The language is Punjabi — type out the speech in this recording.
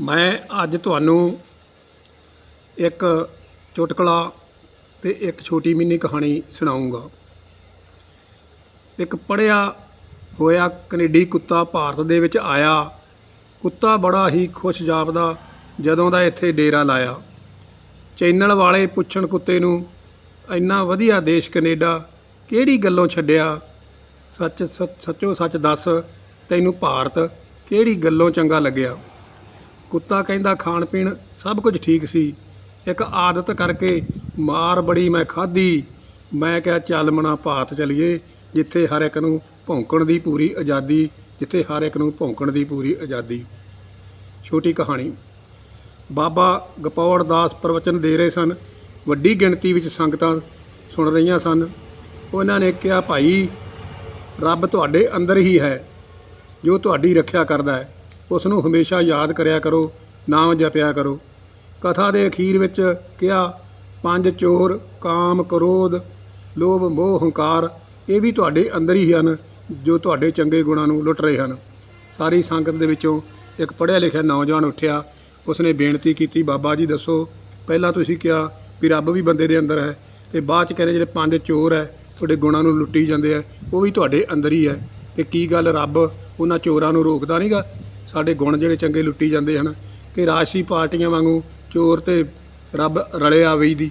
ਮੈਂ ਅੱਜ ਤੁਹਾਨੂੰ ਇੱਕ ਚੁਟਕਲਾ ਤੇ ਇੱਕ ਛੋਟੀ ਮਿੰਨੀ ਕਹਾਣੀ ਸੁਣਾਉਂਗਾ। ਇੱਕ ਪੜਿਆ ਹੋਇਆ ਕੈਨੇਡੀ ਕੁੱਤਾ ਭਾਰਤ ਦੇ ਵਿੱਚ ਆਇਆ। ਕੁੱਤਾ ਬੜਾ ਹੀ ਖੁਸ਼ ਜਾਪਦਾ ਜਦੋਂ ਦਾ ਇੱਥੇ ਡੇਰਾ ਲਾਇਆ। ਚੈਨਲ ਵਾਲੇ ਪੁੱਛਣ ਕੁੱਤੇ ਨੂੰ, ਇੰਨਾ ਵਧੀਆ ਦੇਸ਼ ਕੈਨੇਡਾ ਕਿਹੜੀ ਗੱਲੋਂ ਛੱਡਿਆ? ਸੱਚ, ਸੱਚ- ਸੱਚੋ ਸੱਚ ਦੱਸ, ਤੈਨੂੰ ਭਾਰਤ ਕਿਹੜੀ ਗੱਲੋਂ ਚੰਗਾ ਲੱਗਿਆ? ਕੁੱਤਾ ਕਹਿੰਦਾ ਖਾਣ ਪੀਣ ਸਭ ਕੁਝ ਠੀਕ ਸੀ। ਇੱਕ ਆਦਤ ਕਰਕੇ ਮਾਰ ਬੜੀ ਮੈਂ ਖਾਧੀ। ਮੈਂ ਕਿਹਾ, ਚੱਲ ਮਨਾ ਭਾਰਤ ਚਲੀਏ, ਜਿੱਥੇ ਹਰ ਇੱਕ ਨੂੰ ਭੌਂਕਣ ਦੀ ਪੂਰੀ ਆਜ਼ਾਦੀ, ਜਿੱਥੇ ਹਰ ਇੱਕ ਨੂੰ ਭੌਂਕਣ ਦੀ ਪੂਰੀ ਆਜ਼ਾਦੀ। ਛੋਟੀ ਕਹਾਣੀ। ਬਾਬਾ ਗਪੌੜ ਦਾਸ ਪ੍ਰਵਚਨ ਦੇ ਰਹੇ ਸਨ, ਵੱਡੀ ਗਿਣਤੀ ਵਿੱਚ ਸੰਗਤਾਂ ਸੁਣ ਰਹੀਆਂ ਸਨ। ਉਹਨਾਂ ਨੇ ਕਿਹਾ, ਭਾਈ, ਰੱਬ ਤੁਹਾਡੇ ਅੰਦਰ ਹੀ ਹੈ, ਜੋ ਤੁਹਾਡੀ ਰੱਖਿਆ ਕਰਦਾ ਹੈ। ਉਸ ਨੂੰ ਹਮੇਸ਼ਾ ਯਾਦ ਕਰਿਆ ਕਰੋ, ਨਾਮ ਜਪਿਆ ਕਰੋ। ਕਥਾ ਦੇ ਅਖੀਰ ਵਿੱਚ ਕਿਹਾ, ਪੰਜ ਚੋਰ, ਕਾਮ, ਕ੍ਰੋਧ, ਲੋਭ, ਮੋਹ, ਹੰਕਾਰ, ਇਹ ਵੀ ਤੁਹਾਡੇ ਅੰਦਰ ਹੀ ਹਨ, ਜੋ ਤੁਹਾਡੇ ਚੰਗੇ ਗੁਣਾਂ ਨੂੰ ਲੁੱਟ ਰਹੇ ਹਨ। ਸਾਰੀ ਸੰਗਤ ਦੇ ਵਿੱਚੋਂ ਇੱਕ ਪੜ੍ਹਿਆ ਲਿਖਿਆ ਨੌਜਵਾਨ ਉੱਠਿਆ। ਉਸਨੇ ਬੇਨਤੀ ਕੀਤੀ, ਬਾਬਾ ਜੀ ਦੱਸੋ, ਪਹਿਲਾਂ ਤੁਸੀਂ ਕਿਹਾ ਵੀ ਰੱਬ ਵੀ ਬੰਦੇ ਦੇ ਅੰਦਰ ਹੈ, ਤੇ ਬਾਅਦ ਚ ਕਹਿੰਦੇ ਜਿਹੜੇ ਪੰਜ ਚੋਰ ਹੈ, ਤੁਹਾਡੇ ਗੁਣਾਂ ਨੂੰ ਲੁੱਟੀ ਜਾਂਦੇ ਆ ਉਹ ਵੀ ਤੁਹਾਡੇ ਅੰਦਰ ਹੀ ਹੈ। ਤੇ ਕੀ ਗੱਲ ਰੱਬ ਉਹਨਾਂ ਚੋਰਾਂ ਨੂੰ ਰੋਕਦਾ ਨਹੀਂਗਾ ਸਾਡੇ ਗੁਣ ਜਿਹੜੇ ਚੰਗੇ ਲੁੱਟੀ ਜਾਂਦੇ ਹਨ ਕਿ ਰਾਜਸੀ ਪਾਰਟੀਆਂ ਵਾਂਗੂ ਚੋਰ ਤੇ ਰੱਬ ਰਲੇ ਆਵੇ ਦੀ